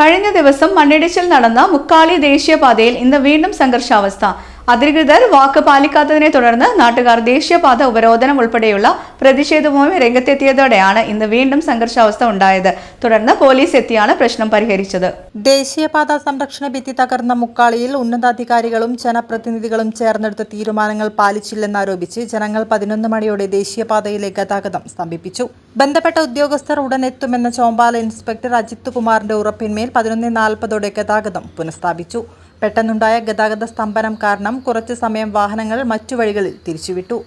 കഴിഞ്ഞ ദിവസം മണ്ണിടിച്ചിൽ നടന്ന മുക്കാളി ദേശീയപാതയിൽ ഇന്ന് വീണ്ടും സംഘർഷാവസ്ഥ. അധികൃതർ വാക്ക് പാലിക്കാത്തതിനെ തുടർന്ന് നാട്ടുകാർ ദേശീയപാത ഉപരോധനം ഉൾപ്പെടെയുള്ള പ്രതിഷേധവുമായി രംഗത്തെത്തിയതോടെയാണ് ഇന്ന് വീണ്ടും സംഘർഷാവസ്ഥ ഉണ്ടായത്. തുടർന്ന് പോലീസ് എത്തിയാണ് പ്രശ്നം പരിഹരിച്ചത്. ദേശീയപാത സംരക്ഷണ ഭിത്തി തകർന്ന മുക്കാളിയിൽ ഉന്നതാധികാരികളും ജനപ്രതിനിധികളും ചേർന്നെടുത്ത തീരുമാനങ്ങൾ പാലിച്ചില്ലെന്നാരോപിച്ച് ജനങ്ങൾ പതിനൊന്ന് മണിയോടെ ദേശീയപാതയിലെ ഗതാഗതം സ്തംഭിപ്പിച്ചു. ബന്ധപ്പെട്ട ഉദ്യോഗസ്ഥർ ഉടൻ എത്തുമെന്ന ചോമ്പാല ഇൻസ്പെക്ടർ അജിത് കുമാറിന്റെ ഉറപ്പിന്മേൽ പതിനൊന്ന് നാൽപ്പതോടെ ഗതാഗതം പുനഃസ്ഥാപിച്ചു. പെട്ടെന്നുണ്ടായ ഗതാഗത സ്തംഭനം കാരണം കുറച്ചു സമയം വാഹനങ്ങൾ മറ്റു വഴികളിൽ തിരിച്ചുവിട്ടു.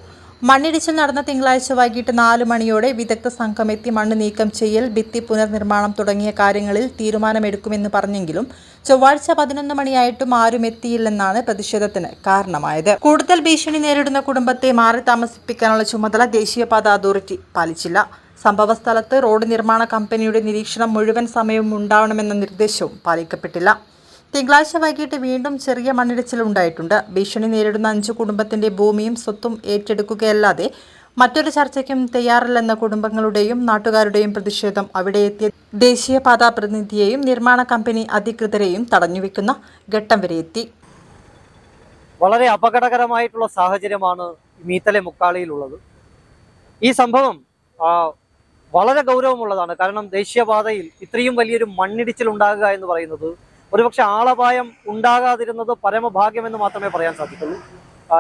മണ്ണിടിച്ചിൽ നടന്ന തിങ്കളാഴ്ച വൈകിട്ട് നാല് മണിയോടെ വിദഗ്ധ സംഘം എത്തി മണ്ണ് നീക്കം ചെയ്യൽ ഭിത്തി പുനർനിർമ്മാണം തുടങ്ങിയ കാര്യങ്ങളിൽ തീരുമാനമെടുക്കുമെന്ന് പറഞ്ഞെങ്കിലും ചൊവ്വാഴ്ച പതിനൊന്ന് മണിയായിട്ടും ആരും എത്തിയില്ലെന്നാണ് പ്രതിഷേധത്തിന് കാരണമായത്. കൂടുതൽ ഭീഷണി നേരിടുന്ന കുടുംബത്തെ മാറി താമസിപ്പിക്കാനുള്ള ചുമതല ദേശീയപാത അതോറിറ്റി പാലിച്ചില്ല. സംഭവസ്ഥലത്ത് റോഡ് നിർമ്മാണ കമ്പനിയുടെ നിരീക്ഷണം മുഴുവൻ സമയവും ഉണ്ടാവണമെന്ന നിർദ്ദേശവും പാലിക്കപ്പെട്ടില്ല. തിങ്കളാഴ്ച വൈകിട്ട് വീണ്ടും ചെറിയ മണ്ണിടിച്ചിൽ ഉണ്ടായിട്ടുണ്ട് ഭീഷണി നേരിടുന്ന അഞ്ച് കുടുംബത്തിന്റെ ഭൂമിയും സ്വത്തും ഏറ്റെടുക്കുകയല്ലാതെ മറ്റൊരു ചർച്ചയ്ക്കും തയ്യാറില്ലെന്ന കുടുംബങ്ങളുടെയും നാട്ടുകാരുടെയും പ്രതിഷേധം അവിടെ എത്തിയ ദേശീയപാതാ പ്രതിനിധിയെയും നിർമ്മാണ കമ്പനി അധികൃതരെയും തടഞ്ഞുവെക്കുന്ന ഘട്ടം വരെ എത്തി. വളരെ അപകടകരമായിട്ടുള്ള സാഹചര്യമാണ് മീത്തലെ മുക്കാളിയിലുള്ളത്. ഈ സംഭവം വളരെ ഗൗരവമുള്ളതാണ്. കാരണം ദേശീയപാതയിൽ ഇത്രയും വലിയൊരു മണ്ണിടിച്ചിൽ ഉണ്ടാകുക എന്ന് പറയുന്നത് ഒരുപക്ഷെ ആളപായം ഉണ്ടാകാതിരുന്നത് പരമഭാഗ്യമെന്ന് മാത്രമേ പറയാൻ സാധിക്കുള്ളൂ.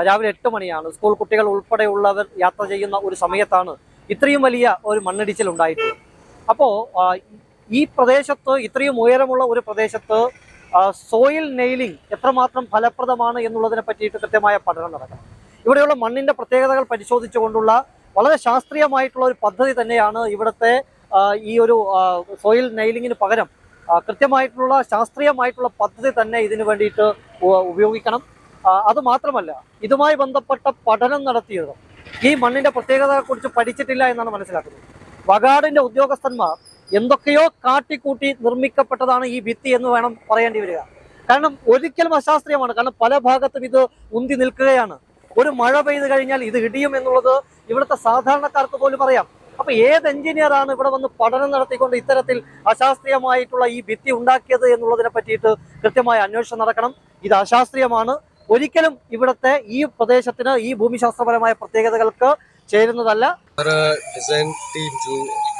രാവിലെ എട്ട് മണിയാണ്. സ്കൂൾ കുട്ടികൾ ഉൾപ്പെടെയുള്ളവർ യാത്ര ചെയ്യുന്ന ഒരു സമയത്താണ് ഇത്രയും വലിയ ഒരു മണ്ണിടിച്ചിൽ ഉണ്ടായിട്ടുള്ളത്. അപ്പോൾ ഈ പ്രദേശത്ത് ഇത്രയും ഉയരമുള്ള ഒരു പ്രദേശത്ത് സോയിൽ നെയിലിംഗ് എത്രമാത്രം ഫലപ്രദമാണ് എന്നുള്ളതിനെ പറ്റിയിട്ട് കൃത്യമായ പഠനം നടക്കണം. ഇവിടെയുള്ള മണ്ണിന്റെ പ്രത്യേകതകൾ പരിശോധിച്ചുകൊണ്ടുള്ള വളരെ ശാസ്ത്രീയമായിട്ടുള്ള ഒരു പദ്ധതി തന്നെയാണ് ഇവിടുത്തെ ഈ ഒരു സോയിൽ നെയിലിങ്ങിന് പകരം കൃത്യമായിട്ടുള്ള ശാസ്ത്രീയമായിട്ടുള്ള പദ്ധതി തന്നെ ഇതിനു വേണ്ടിയിട്ട് ഉപയോഗിക്കണം. അത് മാത്രമല്ല ഇതുമായി ബന്ധപ്പെട്ട പഠനം നടത്തിയത് ഈ മണ്ണിന്റെ പ്രത്യേകതയെക്കുറിച്ച് പഠിച്ചിട്ടില്ല എന്നാണ് മനസ്സിലാക്കുന്നത്. വകാടിന്റെ ഉദ്യോഗസ്ഥന്മാർ എന്തൊക്കെയോ കാട്ടിക്കൂട്ടി നിർമ്മിക്കപ്പെട്ടതാണ് ഈ ഭിത്തി എന്ന് വേണം പറയേണ്ടി വരിക. കാരണം ഒരിക്കലും അശാസ്ത്രീയമാണ്. കാരണം പല ഭാഗത്തും ഇത് ഉന്തി നിൽക്കുകയാണ്. ഒരു മഴ പെയ്തു കഴിഞ്ഞാൽ ഇത് ഇടിയും എന്നുള്ളത് ഇവിടുത്തെ സാധാരണക്കാർക്ക് പോലും അറിയാം അപ്പൊ ഏത് എഞ്ചിനീയറാണ് ഇവിടെ വന്ന് പഠനം നടത്തിക്കൊണ്ട് ഇത്തരത്തിൽ അശാസ്ത്രീയമായിട്ടുള്ള ഈ ഭിത്തി ഉണ്ടാക്കിയത് എന്നുള്ളതിനെ പറ്റിയിട്ട് കൃത്യമായ അന്വേഷണം നടക്കണം. ഇത് അശാസ്ത്രീയമാണ്. ഒരിക്കലും ഇവിടുത്തെ ഈ പ്രദേശത്തിന് ഈ ഭൂമിശാസ്ത്രപരമായ പ്രത്യേകതകൾക്ക് ചേരുന്നതല്ല. ഡിസൈൻ ടീം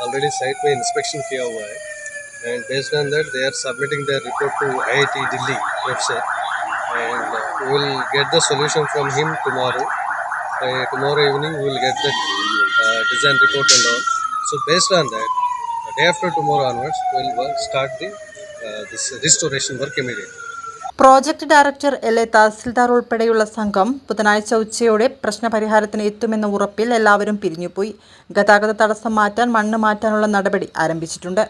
ഓൾറെഡി സൈറ്റ് മേ ഇൻസ്പെക്ഷൻ കിയാ ഹുവാ ഹൈ and based on that they are submitting their report to IIT Delhi website. And uh, we will get the solution from him tomorrow. Uh, tomorrow evening we will get the design report and all. So based on that day after tomorrow onwards we will work, start the uh, this restoration work immediately. Project director L A tahsildar ഉൾപ്പെടെയുള്ള സംഘം ബുധനാഴ്ച ഉച്ചയോടെ പ്രശ്നപരിഹാരത്തിന് എത്തുമെന്ന ഉറപ്പിൽ എല്ലാവരും പിരിഞ്ഞുപോയി. ഗതാഗത തടസ്സം മാറ്റാൻ മണ്ണ് മാറ്റാനുള്ള നടപടി ആരംഭിച്ചിട്ടുണ്ട്.